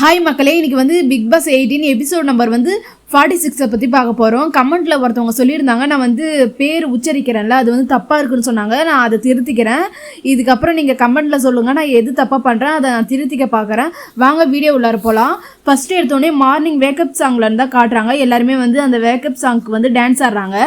Hi மக்களே இன்றைக்கி வந்து Bigg Boss eighteen episode number வந்து ஃபார்ட்டி சிக்ஸை பற்றி பார்க்க போகிறோம் கமெண்ட்டில் ஒருத்தவங்க சொல்லியிருந்தாங்க நான் வந்து பேர் உச்சரிக்கிறேன்ல அது வந்து தப்பாக இருக்குன்னு சொன்னாங்க நான் அதை திருத்திக்கிறேன். இதுக்கப்புறம் நீங்கள் கமெண்ட்டில் சொல்லுங்கள் நான் எது தப்பாக பண்ணுறேன் அதை நான் திருத்திக்க பார்க்குறேன். வாங்க வீடியோ உள்ளார போகலாம் ஃபஸ்ட்டு எடுத்தோடனே மார்னிங் வேக்கப் சாங்கில் இருந்தால் காட்டுறாங்க. எல்லாருமே வந்து அந்த வேக்கப் சாங்க்கு வந்து டான்ஸ் ஆடுறாங்க.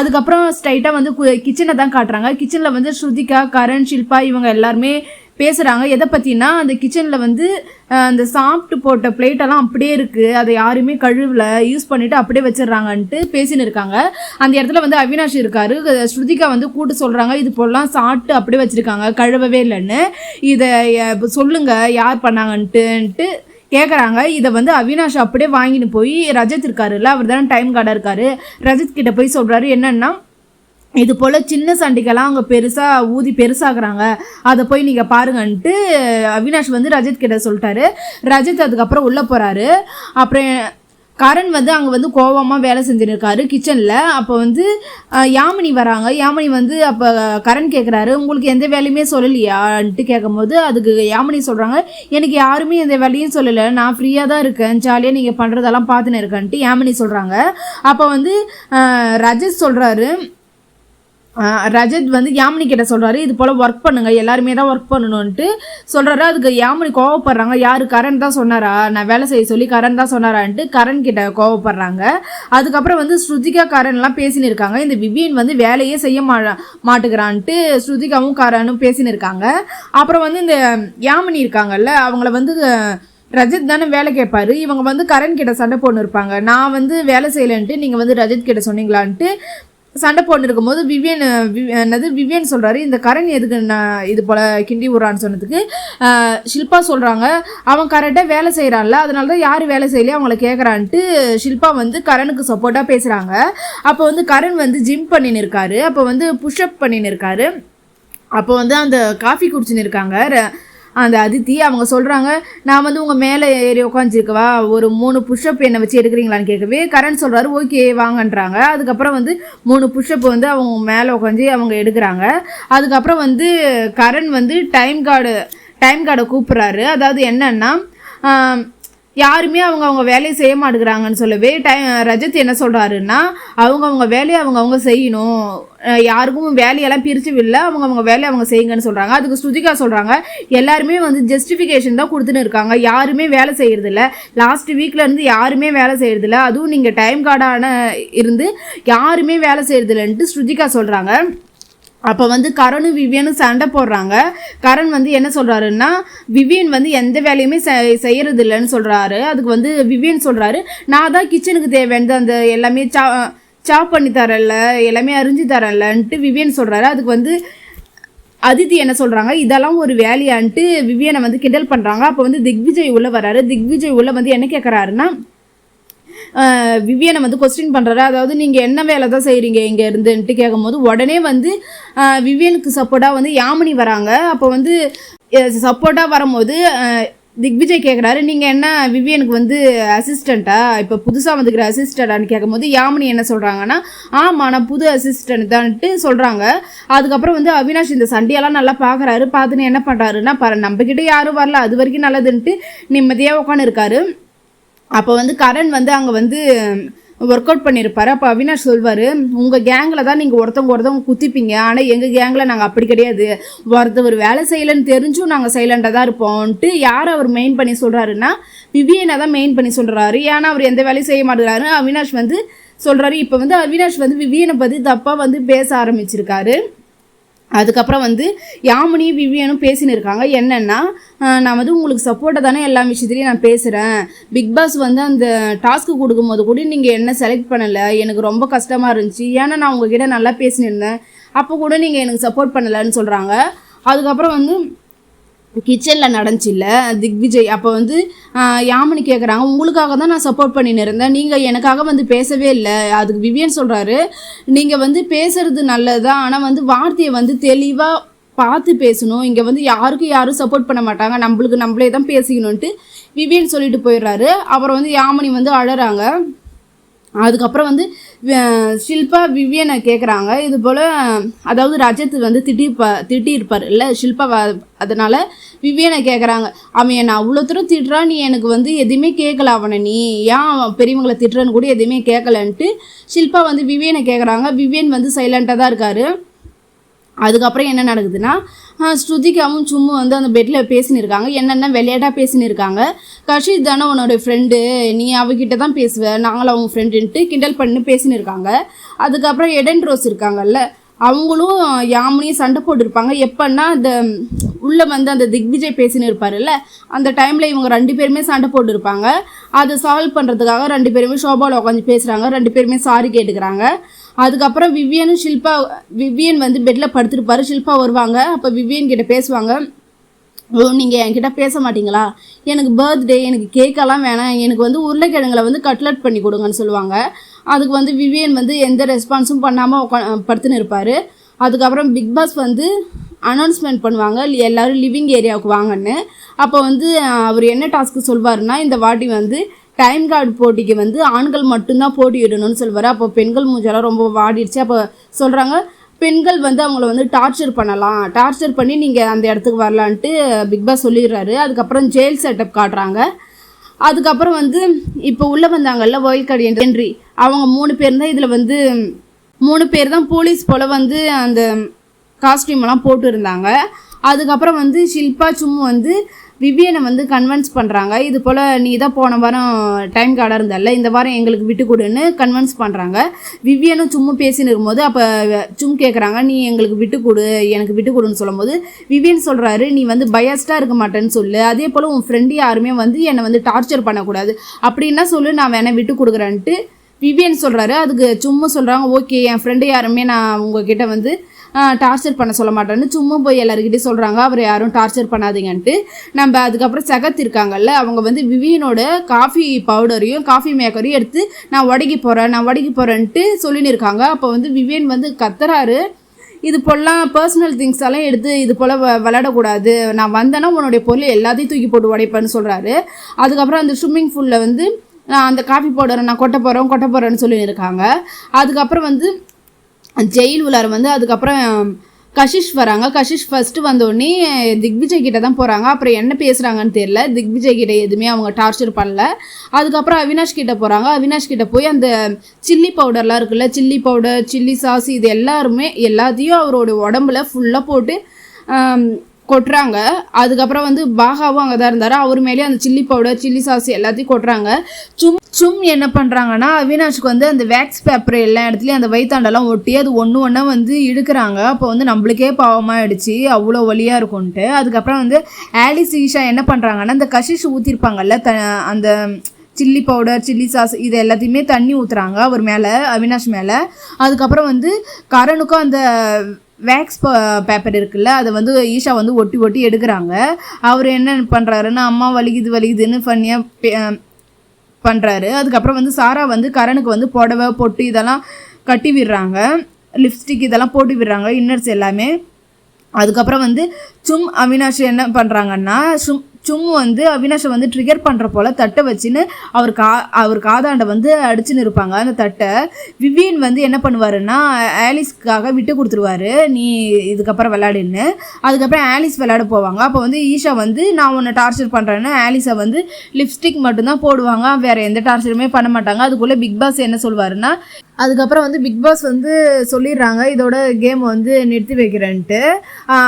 அதுக்கப்புறம் ஸ்ட்ரைட்டாக வந்து கிச்சனை தான் காட்டுறாங்க. கிச்சனில் வந்து ஸ்ருதிகா கரண் ஷில்பா இவங்க எல்லாருமே பேசுகிறாங்க எதை பற்றினா அந்த கிச்சனில் வந்து அந்த சாப்பிட்டு போட்ட பிளேட்டெல்லாம் அப்படியே இருக்குது அதை யாருமே கழுவல. யூஸ் பண்ணிவிட்டு அப்படியே வச்சிடுறாங்கன்ட்டு பேசின்னு இருக்காங்க. அந்த இடத்துல வந்து அவினாஷ் இருக்காரு. ஸ்ருதிகா வந்து கூட்டு சொல்கிறாங்க இது போலாம் சாப்பிட்டு அப்படியே வச்சுருக்காங்க. கழுவவே இல்லைன்னு. இதை சொல்லுங்கள் யார் பண்ணாங்கன்ட்டுன்ட்டு கேட்குறாங்க இதை வந்து அவினாஷ் அப்படியே வாங்கிட்டு போய் ரஜத் இருக்காருல்ல அவர் தானே டைம் கார்டாக இருக்காரு. ரஜத் கிட்ட போய் சொல்கிறாரு என்னென்னா இது போல் சின்ன சண்டைக்கெல்லாம் அவங்க பெருசாக ஊதி பெருசாகிறாங்க. அதை போய் நீங்கள் பாருங்கன்ட்டு அவினாஷ் வந்து ரஜத் கிட்ட சொல்லிட்டாரு. ரஜத் அதுக்கப்புறம் உள்ளே போகிறாரு அப்புறம் கரண் வந்து அங்கே வந்து கோவமாக வேலை செஞ்சுன்னு இருக்காரு கிச்சனில். அப்போ வந்து யாமினி வராங்க. யாமினி வந்து அப்போ கரண் கேட்குறாரு உங்களுக்கு எந்த வேலையுமே சொல்லலையான்ட்டு கேட்கும்போது அதுக்கு யாமினி சொல்கிறாங்க எனக்கு யாருமே எந்த வேலையும் சொல்லலை. நான் ஃப்ரீயாக தான் இருக்கேன். ஜாலியாக நீங்கள் பண்ணுறதெல்லாம் பார்த்துன்னு இருக்கேன்ட்டு யாமினி சொல்கிறாங்க அப்போ வந்து ரஜத் சொல்கிறாரு ரஜத் வந்து யாமினி கிட்ட சொல்கிறாரு இது போல் ஒர்க் பண்ணுங்கள் எல்லாருமே தான் ஒர்க் பண்ணணும்ன்ட்டு சொல்கிறாரு அதுக்கு யாமினி கோவப்படுறாங்க யார் கரண் தான் சொன்னாரா நான் வேலை செய்ய சொல்லி கரண் தான் சொன்னாரான்ட்டு கரண் கிட்ட கோவப்படுறாங்க. அதுக்கப்புறம் வந்து ஸ்ருதிகா கரண்லாம் பேசின்னு இருக்காங்க இந்த விவியன் வந்து வேலையே செய்ய மா மாட்டுக்கிறான்ட்டு ஸ்ருதிகாவும் கரனும் பேசின்னு இருக்காங்க அப்புறம் வந்து இந்த யாமினி இருக்காங்கல்ல அவங்கள வந்து ரஜித் தானே வேலை கேட்பாரு இவங்க வந்து கரண் கிட்ட சண்டை போட்டு இருப்பாங்க. நான் வந்து வேலை செய்யலன்ட்டு நீங்கள் வந்து ரஜித் கிட்ட சொன்னீங்களான்ட்டு சண்டை போட்டு இருக்கும்போது விவியன் வி- என்னது விவியன் சொல்கிறாரு இந்த கரண் எதுக்கு நான் இது போல் கிண்டி விட்றான்னு சொன்னதுக்கு ஷில்பா சொல்கிறாங்க அவன் கரெக்டாக வேலை செய்கிறான்ல அதனால தான் யார் வேலை செய்யலையே அவங்கள கேட்குறான்ட்டு ஷில்பா வந்து கரனுக்கு சப்போர்ட்டாக பேசுகிறாங்க அப்போ வந்து கரண் வந்து ஜிம் பண்ணின்னு இருக்காரு அப்போ வந்து புஷ்அப் பண்ணின்னு இருக்காரு. அப்போ வந்து அந்த காஃபி குடிச்சுன்னு இருக்காங்க ர- அந்த அதித்தி அவங்க சொல்கிறாங்க நான் வந்து உங்கள் மேலே ஏறி உட்காந்துருக்கவா ஒரு மூணு புஷ்அப் என்னை வச்சு எடுக்கிறீங்களான்னு கேட்கவே கரண் சொல்கிறாரு ஓகே வாங்கன்றாங்க. அதுக்கப்புறம் வந்து மூணு புஷ்அப் வந்து அவங்க மேலே உட்காந்து அவங்க எடுக்கிறாங்க. அதுக்கப்புறம் வந்து கரண் வந்து டைம் கார்டு டைம் கார்டை கூப்பிட்றாரு. அதாவது என்னன்னா யாருமே அவங்க அவங்க வேலையை செய்ய மாட்டேங்கிறாங்கன்னு சொல்லவே டைம் ரஜத் என்ன சொல்கிறாருன்னா அவங்க அவங்க வேலையை அவங்க அவங்க செய்யணும். யாருக்கும் வேலையெல்லாம் பிரித்து விடல அவங்க அவங்க வேலையை அவங்க செய்யுங்கன்னு சொல்கிறாங்க அதுக்கு ஸ்ருதிகா சொல்கிறாங்க எல்லாருமே வந்து ஜஸ்டிஃபிகேஷன் தான் கொடுத்துன்னு இருக்காங்க. யாருமே வேலை செய்கிறதில்ல லாஸ்ட் வீக்லேருந்து யாருமே வேலை செய்கிறதில்ல அதுவும் நீங்கள் டைம் கார்டான இருந்து யாருமே வேலை செய்கிறதில்லன்ட்டு ஸ்ருதிகா சொல்கிறாங்க அப்போ வந்து கரணும் விவியனும் சண்டை போடுறாங்க. கரண் வந்து என்ன சொல்கிறாருன்னா விவியன் வந்து எந்த வேலையுமே செ- செய்யறது இல்லைன்னு சொல்கிறாரு அதுக்கு வந்து விவியன் சொல்கிறாரு நான் தான் கிச்சனுக்கு தேவையானது அந்த எல்லாமே சா சாப் பண்ணி தரல எல்லாமே அரிஞ்சு தரலன்ட்டு விவியன் சொல்கிறாரு அதுக்கு வந்து அதித்தி என்ன சொல்கிறாங்க இதெல்லாம் ஒரு வேலையான்ட்டு விவியனை வந்து கிண்டல் பண்ணுறாங்க அப்போ வந்து திக்விஜய் உள்ளே வராரு திக்விஜய் உள்ளே வந்து என்ன கேட்குறாருன்னா விவியனை வந்து கொஸ்டின் பண்ணுறாரு அதாவது நீங்கள் என்ன வேலை தான் செய்கிறீங்க இங்கே இருந்துன்ட்டு கேட்கும்போது உடனே வந்து விவியனுக்கு சப்போர்ட்டாக வந்து யாமினி வராங்க. அப்போ வந்து சப்போர்ட்டாக வரும்போது திக்விஜய் கேட்குறாரு நீங்கள் என்ன விவியனுக்கு வந்து அசிஸ்டண்ட்டா இப்போ புதுசாக வந்துக்கிற அசிஸ்டண்டான்னு கேட்கும்போது யாமினி என்ன சொல்கிறாங்கன்னா ஆமாம் நான் புது அசிஸ்டன்ட் தான்ட்டு சொல்கிறாங்க அதுக்கப்புறம் வந்து அவினாஷ் இந்த சண்டையெல்லாம் நல்லா பார்க்குறாரு பார்த்துன்னு என்ன பண்ணுறாருன்னா பர நம்மக்கிட்ட யாரும் வரல. அது வரைக்கும் நல்லதுன்ட்டு நிம்மதியாக உட்காந்துருக்காரு இருக்காரு அப்போ வந்து கரண் வந்து அங்கே வந்து ஒர்க் அவுட் பண்ணியிருப்பாரு அப்போ அவினாஷ் சொல்வார் உங்கள் கேங்கில் தான் நீங்கள் ஒருத்தவங்க ஒருத்தவங்க குத்திப்பீங்க. ஆனால் எங்கள் கேங்கில் நாங்கள் அப்படி கிடையாது. ஒருத்தவர் வேலை செய்யலைன்னு தெரிஞ்சும் நாங்கள் சைலண்டாக தான் இருப்போம்ன்ட்டு யார் அவர் மெயின் பண்ணி சொல்கிறாருன்னா விவியனை தான் மெயின் பண்ணி சொல்கிறாரு ஏன்னா அவர் எந்த வேலையும் செய்ய மாட்டேங்கிறாரு. அவினாஷ் வந்து சொல்கிறாரு இப்போ வந்து அவினாஷ் வந்து விவியனை பற்றி தப்பாக வந்து பேச ஆரம்பிச்சிருக்காரு. அதுக்கப்புறம் வந்து யாமினி விவியனும் பேசின்னு இருக்காங்க. என்னென்னா நான் வந்து உங்களுக்கு சப்போர்ட்டாக தானே எல்லா விஷயத்துலையும் நான் பேசுகிறேன் பிக் பாஸ் வந்து அந்த டாஸ்க்கு கொடுக்கும்போது கூட நீங்கள் என்ன செலக்ட் பண்ணலை? எனக்கு ரொம்ப கஷ்டமாக இருந்துச்சு. ஏன்னா நான் உங்ககிட்ட நல்லா பேசினிருந்தேன் அப்போ கூட நீங்கள் எனக்கு சப்போர்ட் பண்ணலைன்னு சொல்கிறாங்க அதுக்கப்புறம் வந்து கிச்சனில் நடந்துச்சுல்ல திக்விஜய். அப்போ வந்து ஆஹ், யாமினி கேட்குறாங்க உங்களுக்காக தான் நான் சப்போர்ட் பண்ணின்னு இருந்தேன். நீங்கள் எனக்காக வந்து பேசவே இல்லை. அதுக்கு விவியன் சொல்கிறாரு நீங்கள் வந்து பேசுறது நல்லது தான் ஆனால் வந்து வார்த்தையை வந்து தெளிவாக பார்த்து பேசணும். இங்கே வந்து யாருக்கும் யாரும் சப்போர்ட் பண்ண மாட்டாங்க. நம்மளுக்கு நம்மளே தான் பேசிக்கணுன்ட்டு விவியன் சொல்லிட்டு போயிடுறாரு. அப்புறம் வந்து யாமினி வந்து அழறாங்க. அதுக்கப்புறம் வந்து ஷில்பா விவியனை கேட்குறாங்க இது போல் அதாவது ரஜத் வந்து திட்டிப்பா திட்டியிருப்பார் இல்லை ஷில்பா அதனால் விவியனை கேட்குறாங்க அவன் என்னை அவ்வளோ தூரம் திட்டுறான் நீ எனக்கு வந்து எதுவுமே கேட்கல அவனை. நீ ஏன் பெரியவங்களை திட்டுறன்னு கூட எதுவுமே கேட்கலன்ட்டு ஷில்பா வந்து விவியனை கேட்குறாங்க விவியன் வந்து சைலண்ட்டாக தான் இருக்காரு. அதுக்கப்புறம் என்ன நடக்குதுன்னா ஸ்ருதிகாவும் சும்மும் வந்து அந்த பெட்டில் பேசினிருக்காங்க. இருக்காங்க என்னென்ன விளையாட்டாக பேசினிருக்காங்க. இருக்காங்க கஷித் தானே உன்னோட ஃப்ரெண்டு நீ அவகிட்ட தான் பேசுவ. நாங்களும் அவங்க ஃப்ரெண்டுன்ட்டு கிண்டல் பண்ணி பேசினிருக்காங்க. இருக்காங்க அதுக்கப்புறம் எடன் ரோஸ் இருக்காங்கல்ல அவங்களும் யாமனையும் சண்டை போட்டிருப்பாங்க. எப்பன்னா அந்த உள்ளே வந்து அந்த திக்விஜய் பேசின்னு இருப்பார்ல அந்த டைமில் இவங்க ரெண்டு பேருமே சண்டை போட்டிருப்பாங்க. அதை சால்வ் பண்ணுறதுக்காக ரெண்டு பேருமே ஷோபாவில் உட்காந்து பேசுகிறாங்க ரெண்டு பேருமே சாரி கேட்டுக்கிறாங்க. அதுக்கப்புறம் விவியனும் ஷில்பா விவியன் வந்து பெட்டில் படுத்துருப்பாரு. ஷில்பா வருவாங்க. அப்போ விவியன் கிட்ட பேசுவாங்க. ஓ நீங்கள் என்கிட்ட பேச மாட்டீங்களா? எனக்கு பர்த்டே எனக்கு கேக்கெல்லாம் வேணாம். எனக்கு வந்து உருளைக்கிழங்குல வந்து கட்லட் பண்ணி கொடுங்கன்னு சொல்லுவாங்க. அதுக்கு வந்து விவியன் வந்து எந்த ரெஸ்பான்ஸும் பண்ணாமல் உட்கா படுத்துன்னு இருப்பார். அதுக்கப்புறம் பிக் பாஸ் வந்து அனௌன்ஸ்மெண்ட் பண்ணுவாங்க. எல்லாரும் லிவிங் ஏரியாவுக்கு வாங்கன்னு. அப்போ வந்து அவர் என்ன டாஸ்க்கு சொல்வாருன்னா இந்த வாட்டி வந்து டைம் கார்டு போட்டிக்கு வந்து ஆண்கள் மட்டும்தான் போட்டியிடணும்னு சொல்வார் அப்போ பெண்கள் மூஞ்செல்லாம் ரொம்ப வாடிடுச்சு. அப்போ சொல்கிறாங்க பெண்கள் வந்து அவங்கள வந்து டார்ச்சர் பண்ணலாம். டார்ச்சர் பண்ணி நீங்கள் அந்த இடத்துக்கு வரலான்ட்டு பிக் பாஸ் சொல்லிடுறாரு. அதுக்கப்புறம் ஜெயில் செட்டப் காட்டுறாங்க. அதுக்கப்புறம் வந்து இப்போ உள்ளே வந்தாங்கல்ல ஒயில் கார்டு என்ட்ரி அவங்க மூணு பேர் தான் இதில் வந்து மூணு பேர் தான் போலீஸ் போல் வந்து அந்த காஸ்டியூம்லாம் போட்டுருந்தாங்க. போட்டு இருந்தாங்க அதுக்கப்புறம் வந்து ஷில்பா சும்மு வந்து விவியனை வந்து கன்வின்ஸ் பண்ணுறாங்க இது போல் நீ தான் போன வாரம் டைம் கார்டாக இருந்தால இந்த வாரம் எங்களுக்கு விட்டு கொடுன்னு கன்வின்ஸ் பண்ணுறாங்க விவியனும் சும்மா பேசின்னு இருக்கும்போது அப்போ சும் கேட்குறாங்க நீ எங்களுக்கு விட்டு கொடு எனக்கு விட்டு கொடுன்னு சொல்லும்போது விவியன் சொல்கிறாரு நீ வந்து பயஸ்டாக இருக்க மாட்டேன்னு சொல்லு. அதே போல் உன் ஃப்ரெண்டு யாருமே வந்து என்னை வந்து டார்ச்சர் பண்ணக்கூடாது. அப்படின்னா சொல்லு நான் வேணால் விட்டு கொடுக்குறேன்ட்டு. விவியன் சொல்கிறாரு அதுக்கு சும்மா சொல்கிறாங்க ஓகே என் ஃப்ரெண்டு யாருமே நான் உங்ககிட்ட வந்து டார்ச்சர் பண்ண சொல்ல மாட்டேன்னு சும்மா போய் எல்லாருக்கிட்டையும் சொல்கிறாங்க அவர் யாரும் டார்ச்சர் பண்ணாதீங்கன்ட்டு. நம்ம அதுக்கப்புறம் செகத் இருக்காங்கல்ல அவங்க வந்து விவியனோட காஃபி பவுடரையும் காஃபி மேக்கரையும் எடுத்து நான் உடைக்கி போகிறேன் நான் உடைக்கி போகிறேன்ட்டு சொல்லின்னு இருக்காங்க அப்போ வந்து விவியன் வந்து கத்துறாரு. இது போலாம் பர்சனல் திங்ஸ் எல்லாம் எடுத்து இது போல் விளையாடக்கூடாது. நான் வந்தேன்னா உன்னுடைய பொருள் எல்லாத்தையும் தூக்கி போட்டு உடைப்பேன்னு சொல்கிறாரு அதுக்கப்புறம் அந்த ஸ்விம்மிங் பூலில் வந்து நான் அந்த காஃபி பவுடரை நான் கொட்ட போகிறேன் கொட்ட போகிறேன்னு சொல்லி இருக்காங்க அதுக்கப்புறம் வந்து ஜெயில் உள்ளார வந்து அதுக்கப்புறம் கஷிஷ் வராங்க. கஷிஷ் ஃபஸ்ட்டு வந்தோடனே திக்விஜய் கிட்ட தான் போகிறாங்க அப்புறம் என்ன பேசுகிறாங்கன்னு தெரியல. திக்விஜய் கிட்ட எதுவுமே அவங்க டார்ச்சர் பண்ணல. அதுக்கப்புறம் அவினாஷ் கிட்ட போகிறாங்க அவினாஷ் கிட்ட போய் அந்த சில்லி பவுடர்லாம் இருக்குல்ல சில்லி பவுடர் சில்லி சாஸ் இது எல்லாருமே எல்லாத்தையும் அவரோட உடம்புல ஃபுல்லாக போட்டு கொட்டுறாங்க. அதுக்கப்புறம் வந்து பாகாவும் அங்கே தான் இருந்தார். அவர் மேலேயே அந்த சில்லி பவுடர் சில்லி சாஸ் எல்லாத்தையும் கொட்டுறாங்க. சும் சும் என்ன பண்ணுறாங்கன்னா அவினாஷுக்கு வந்து அந்த வேக்ஸ் பேப்பர் எல்லா இடத்துலையும் அந்த வயித்தாண்டெல்லாம் ஒட்டி அது ஒன்று ஒன்றா வந்து இழுக்கிறாங்க. அப்போ வந்து நம்மளுக்கே பாவமாகிடுச்சு அவ்வளோ வலியாக இருக்கும்ன்ட்டு. அதுக்கப்புறம் வந்து ஆலிஸ் ஈஷா என்ன பண்ணுறாங்கன்னா அந்த கஷிஷ் ஊற்றிருப்பாங்கல்ல த அந்த சில்லி பவுடர் சில்லி சாஸ் இது எல்லாத்தையுமே தண்ணி ஊற்றுறாங்க அவர் மேலே அவினாஷ் மேலே. அதுக்கப்புறம் வந்து கரனுக்கும் அந்த வேக்ஸ் பேப்பர் இருக்குல்ல அதை வந்து ஈஷா வந்து ஒட்டி ஒட்டி எடுக்கிறாங்க. அவர் என்ன பண்ணுறாருன்னா அம்மா வலிக்குது வலிக்குதுன்னு ஃபன்னியாக பண்ணுறாரு அதுக்கப்புறம் வந்து சாரா வந்து கரனுக்கு வந்து புடவை பொட்டு இதெல்லாம் கட்டி விடுறாங்க. லிப்ஸ்டிக் இதெல்லாம் போட்டு விடுறாங்க இன்னர்ஸ் எல்லாமே. அதுக்கப்புறம் வந்து சும் அவினாஷ் என்ன பண்ணுறாங்கன்னா சும் சும்மா வந்து அவினாஷை வந்து ட்ரிகர் பண்ணுற போல் தட்டை வச்சுன்னு அவர் கா அவர் காதாண்டை வந்து அடிச்சுன்னு இருப்பாங்க அந்த தட்டை விவியன் வந்து என்ன பண்ணுவாருன்னா ஆலிஸ்க்காக விட்டு கொடுத்துருவாரு. நீ இதுக்கப்புறம் விளையாடுன்னு. அதுக்கப்புறம் ஆலிஸ் விளையாட போவாங்க. அப்போ வந்து ஈஷா வந்து நான் உன்னை டார்ச்சர் பண்ணுறேன்னு ஆலிஸை வந்து லிப்ஸ்டிக் மட்டும்தான் போடுவாங்க. வேறு எந்த டார்ச்சருமே பண்ண மாட்டாங்க. அதுக்குள்ளே பிக் பாஸ் என்ன சொல்வாருன்னா அதுக்கப்புறம் வந்து பிக் பாஸ் வந்து சொல்லிடுறாங்க. இதோட கேம் வந்து நிறுத்தி வைக்கிறேன்ட்டு.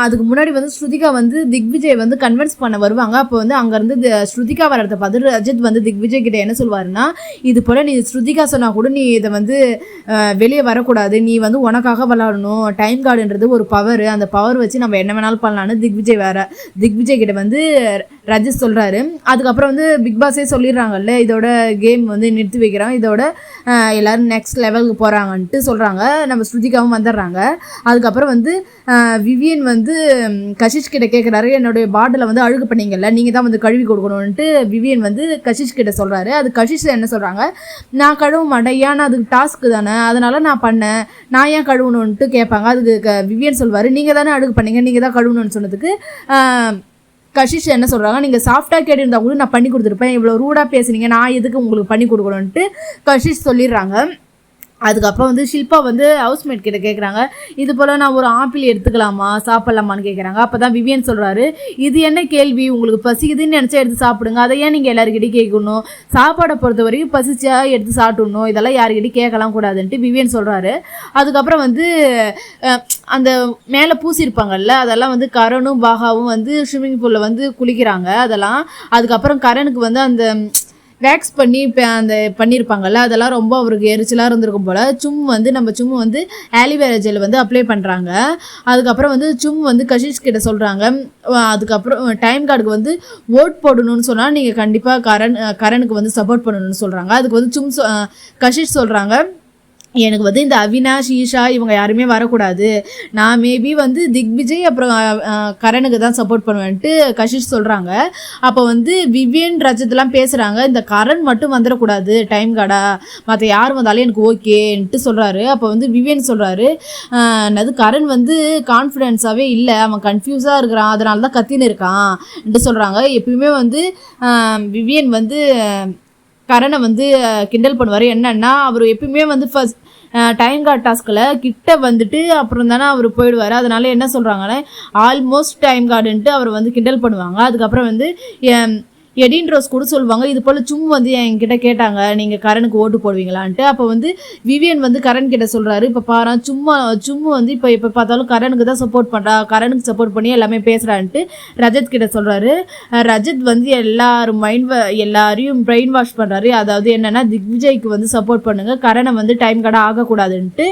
அதுக்கு முன்னாடி வந்து ஸ்ருதிகா வந்து திக்விஜய் வந்து கன்வின்ஸ் பண்ண வருவாங்க. அப்போ வந்து அங்கேருந்து தி- ஸ்ருதிகா வரதை பார்த்துட்டு ரஜித் வந்து திக்விஜய் கிட்ட என்ன சொல்வாருன்னா இது போல் நீ ஸ்ருதிகா சொன்னால் கூட நீ இதை வந்து வெளியே வரக்கூடாது. நீ வந்து உனக்காக விளாடணும் டைம் கார்டுன்றது ஒரு பவர் அந்த பவர் வச்சு நம்ம என்ன வேணாலும் பண்ணலான்னு திக்விஜய் வேற திக்விஜய் கிட்ட வந்து ரஜித் சொல்கிறாரு அதுக்கப்புறம் வந்து பிக் பாஸே சொல்லிடுறாங்கல்ல இதோட கேம் வந்து நிறுத்தி வைக்கிறோம் இதோட எல்லோரும் எல்லாரும் நெக்ஸ்ட் லெவலுக்கு போகிறாங்கன்ட்டு சொல்கிறாங்க நம்ம ஸ்ருதிகாவும் வந்துடுறாங்க. அதுக்கப்புறம் வந்து விவியன் வந்து கஷிஷ் கிட்ட கேட்குறாரு என்னுடைய பாட்டில் வந்து அழுகு பண்ணீங்கல்ல நீங்கள் தான் வந்து கழுவி கொடுக்கணும்ன்ட்டு விவியன் வந்து கஷிஷ் கிட்ட சொல்கிறாரு அது கஷிஷ் என்ன சொல்கிறாங்க நான் கழுவ மாட்டேன் ஏன்னா அதுக்கு டாஸ்க்கு தானே அதனால் நான் பண்ணேன் நான் ஏன் கழுவணுன்ட்டு கேட்பாங்க. அதுக்கு க- விவியன் சொல்வார் நீங்கள் தானே அழுகு பண்ணீங்க நீங்கள் தான் கழுவணும்னு சொன்னதுக்கு கஷிஷ் என்ன சொல்கிறாங்க நீங்கள் சாஃப்டாக கேட்டிருந்தா கூட நான் பண்ணி கொடுத்துருப்பேன். இவ்வளோ ரூடாக பேசுனீங்க. நான் எதுக்கு உங்களுக்கு பண்ணி கொடுக்கணுன்ட்டு கஷிஷ் சொல்லிடுறாங்க. அதுக்கப்புறம் வந்து ஷில்பா வந்து ஹவுஸ்மேட் கிட்ட கேட்குறாங்க இது போல் நான் ஒரு ஆப்பிள் எடுத்துக்கலாமா? சாப்பிட்லாமான்னு கேட்குறாங்க அப்போ தான் விவியன் சொல்கிறாரு இது என்ன கேள்வி? உங்களுக்கு பசிக்குதுன்னு நினச்சா எடுத்து சாப்பிடுங்க. அதை ஏன் நீங்கள் எல்லாருக்கிட்டையும் கேட்கணும்? சாப்பாடை பொறுத்த வரைக்கும் பசிச்சா எடுத்து சாப்பிடணும். இதெல்லாம் யாருக்கிட்டையும் கேட்கலாம் கூடாதுன்ட்டு விவியன் சொல்கிறாரு அதுக்கப்புறம் வந்து அந்த மேலே பூசியிருப்பாங்கல்ல அதெல்லாம் வந்து கரணும் பாகாவும் வந்து ஸ்விம்மிங் பூலில் வந்து குளிக்கிறாங்க. அதெல்லாம் அதுக்கப்புறம் கரனுக்கு வந்து அந்த வேக்ஸ் பண்ணி இப்போ அந்த பண்ணியிருப்பாங்கல்ல அதெல்லாம் ரொம்ப அவருக்கு எரிச்சலாக இருந்திருக்கும் போல் சும் வந்து நம்ம சும் வந்து ஆலிவேரா ஜெல் வந்து அப்ளை பண்ணுறாங்க அதுக்கப்புறம் வந்து சும் வந்து கஷிஷ் கிட்ட சொல்கிறாங்க அதுக்கப்புறம் டைம் கார்டுக்கு வந்து ஓட் போடணும்னு சொன்னால் நீங்கள் கண்டிப்பாக கரண் கரனுக்கு வந்து சப்போர்ட் பண்ணணும்னு சொல்கிறாங்க அதுக்கு வந்து சும் சொ- கஷிஷ் சொல்கிறாங்க எனக்கு வந்து இந்த அவினாஷ் ஈஷா இவங்க யாருமே வரக்கூடாது. நான் மேபி வந்து திக்விஜய் அப்புறம் கரனுக்கு தான் சப்போர்ட் பண்ணுவேன்ட்டு கஷிஷ் சொல்கிறாங்க அப்போ வந்து விவியன் ரஜத்லாம் பேசுகிறாங்க இந்த கரண் மட்டும் வந்துடக்கூடாது. டைம் காடா மற்ற யார் வந்தாலும் எனக்கு ஓகேன்ட்டு சொல்கிறாரு அப்போ வந்து விவியன் சொல்கிறாரு அது கரண் வந்து கான்ஃபிடென்ஸாகவே இல்லை. அவன் கன்ஃபியூஸாக இருக்கிறான். அதனால தான் கத்தின்னு இருக்கான்ட்டு சொல்கிறாங்க எப்பயுமே வந்து விவியன் வந்து கரனை வந்து கிண்டல் பண்ணுவார். என்னன்னா அவர் எப்பயுமே வந்து ஃபஸ்ட் டைம் கார்ட் டாஸ்கில் கிட்ட வந்துட்டு அப்புறம் தானே அவர் போயிடுவார். அதனால என்ன சொல்கிறாங்கன்னா ஆல்மோஸ்ட் டைம் கார்டுன்ட்டு அவர் வந்து கிண்டல் பண்ணுவாங்க. அதுக்கப்புறம் வந்து எடின் ரோஸ் கூட சொல்லுவாங்க இது போல் சும் வந்து என்கிட்ட கேட்டாங்க நீங்கள் கரனுக்கு ஓட்டு போடுவீங்களான்ட்டு. அப்போ வந்து விவியன் வந்து கரண் கிட்ட சொல்கிறாரு இப்போ பாரு சும்மா சும்மா வந்து இப்போ இப்போ பார்த்தாலும் கரனுக்கு தான் சப்போர்ட் பண்ணுறா கரனுக்கு சப்போர்ட் பண்ணி எல்லாமே பேசுகிறான்ட்டு ரஜத் கிட்ட சொல்கிறாரு ரஜத் வந்து எல்லாரும் மைண்ட் எல்லாரையும் பிரெயின் வாஷ் பண்ணுறாரு அதாவது என்னென்னா திக்விஜய்க்கு வந்து சப்போர்ட் பண்ணுங்கள் கரணை வந்து டைம் கடை ஆகக்கூடாதுன்ட்டு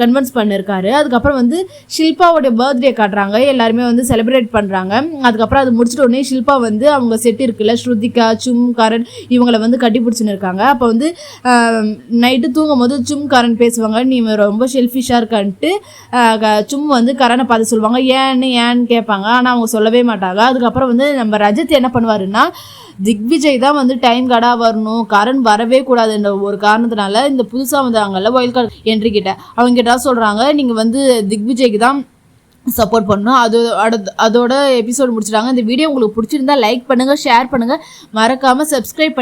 கன்வின்ஸ் பண்ணியிருக்காரு அதுக்கப்புறம் வந்து ஷில்பாவோட பர்த்டே காட்டுறாங்க எல்லாருமே வந்து செலிப்ரேட் பண்ணுறாங்க அதுக்கப்புறம் அது முடிச்சிட்ட உடனே ஷில்பா வந்து அவங்க செட் இருக்குல்ல ஸ்ருதிகா சும் கரண் இவங்கள வந்து கட்டிப்பிடிச்சின்னு இருக்காங்க. அப்போ வந்து நைட்டு தூங்கும் போது சும் கரண் பேசுவாங்க. நீ ரொம்ப ஷெல்ஃபிஷாக இருக்கான்ட்டு சும் வந்து கரனை பார்த்து சொல்லுவாங்க. ஏன்னு ஏன்னு கேட்பாங்க. ஆனால் அவங்க சொல்லவே மாட்டாங்க. அதுக்கப்புறம் வந்து நம்ம ரஜத் என்ன பண்ணுவாருன்னா திக்விஜய் தான் வந்து டைம் கார்டாக வரணும். கரண் வரவே கூடாதுன்ற ஒரு காரணத்தினால இந்த புதுசாக வந்தாங்கல்ல ஒயில் கார்டு என்ட்ரி கிட்ட. அவங்க கிட்ட சொல்கிறாங்க நீங்கள் வந்து திக்விஜய்க்கு தான் சப்போர்ட் பண்ணணும். அது அடுத்த அதோட எபிசோட் முடிச்சிட்டாங்க. இந்த வீடியோ உங்களுக்கு பிடிச்சிருந்தா லைக் பண்ணுங்கள் ஷேர் பண்ணுங்கள் மறக்காமல் சப்ஸ்கிரைப்